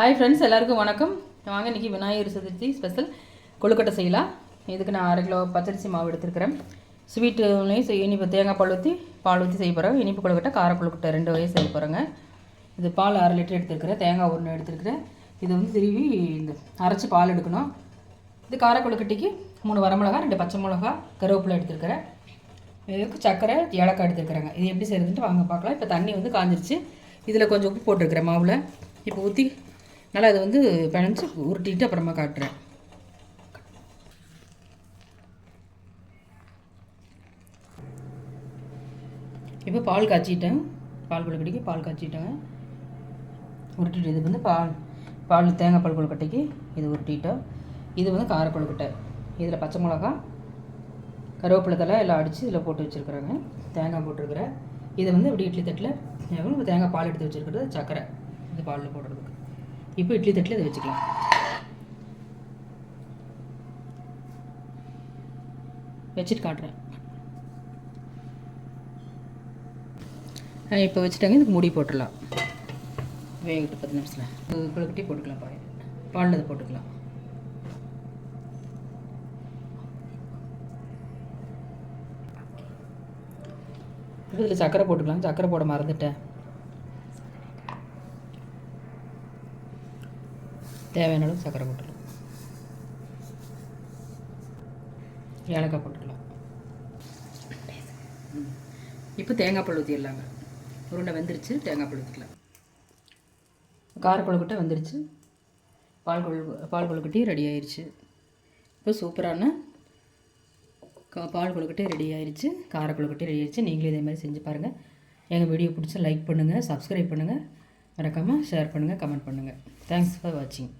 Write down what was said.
Hi friends எல்லாருக்கும் வணக்கம். வாங்க இன்றைக்கி விநாயகர் சதுர்த்தி ஸ்பெஷல் கொழுக்கட்டை செய்யலாம். இதுக்கு நான் அரை கிலோ பச்சரிசி மாவு எடுத்துருக்கிறேன். ஸ்வீட்டுலையும் செய்ய இனிப்பு தேங்காய் பால் ஊற்றி பால் ஊற்றி செய்ய போகிறேன் இனிப்பு கொழுக்கட்டை கார கொழுக்கட்டை ரெண்டு வகையும் செய்ய போகிறேங்க இது பால் அரை லிட்டர் எடுத்துருக்கிறேன். தேங்காய் ஒன்று எடுத்துருக்கிறேன். இது வந்து திருவி இந்த அரைச்சி பால் எடுக்கணும். இது கார கொழுக்கட்டைக்கு மூணு வரமிளகா ரெண்டு பச்சை மிளகா கருவேப்பிலை எடுத்துருக்கிறேன். இதுக்கு சர்க்கரை ஏலக்காய் எடுத்துருக்குறேங்க. இது எப்படி செய்யறதுன்ட்டு வாங்க பார்க்கலாம். இப்போ தண்ணி வந்து காஞ்சிருச்சு. இதில் கொஞ்சம் உப்பு போட்டிருக்கிறேன் மாவில். இப்போ ஊற்றி நல்லா அதை வந்து பிணைஞ்சு உருட்டிட்டு அப்புறமா காட்டுறேன். இப்போ பால் காய்ச்சிட்டேன். பால் கொழுக்கட்டைக்கு பால் காய்ச்சிட்டேன் உருட்டிட்டு இது வந்து பால் பால் தேங்காய் பால் கொழுக்கட்டைக்கு இது உருட்டிட்டோம். இது வந்து கார கொழுக்கட்டை இதில் பச்சை மிளகா கருவேப்பிலை தலை எல்லாம் அடித்து இதில் போட்டு வச்சுருக்குறாங்க. தேங்காய் போட்டிருக்கிறேன். இதை வந்து இப்படி இட்லி தட்டில் தேங்காய் பால் எடுத்து வச்சுருக்கிறது சர்க்கரை இந்த பாலில் போடுறதுக்கு. இப்போ இட்லி தட்டில் இதை வச்சுக்கலாம். வச்சுட்டு காட்டுறேன். இப்போ வச்சுட்டாங்க இதுக்கு மூடி போட்டுடலாம். வேகட்டு பத்து நிமிஷத்தில். குழுக்கட்டி போட்டுக்கலாம் பாய் பாலில் இதை போட்டுக்கலாம். இதில் சர்க்கரை போட்டுக்கலாம் சர்க்கரை போட மறந்துட்டேன். தேவையான அளவு சர்க்கரை போட்டுடலாம். ஏலக்காய் போட்டுடலாம். இப்போ தேங்காய் பால் ஊற்றிடலாங்க உருண்டை வெந்துருச்சு தேங்காய் பால் ஊற்றிக்கலாம் கார கொழுக்கட்டை பால் கொழு பால் கொழுக்கட்டி ரெடி ஆயிடுச்சு இப்போ சூப்பரான கா பால் கொழுக்கட்டை ரெடி ஆயிடுச்சு கார ரெடி ஆயிடுச்சு நீங்களும் இதே மாதிரி செஞ்சு பாருங்கள் எங்கள் வீடியோ பிடிச்சா லைக் பண்ணுங்கள் சப்ஸ்கிரைப் பண்ணுங்கள் மறக்காமல் ஷேர் பண்ணுங்கள் கமெண்ட் பண்ணுங்கள் தேங்க்ஸ் ஃபார் வாட்சிங்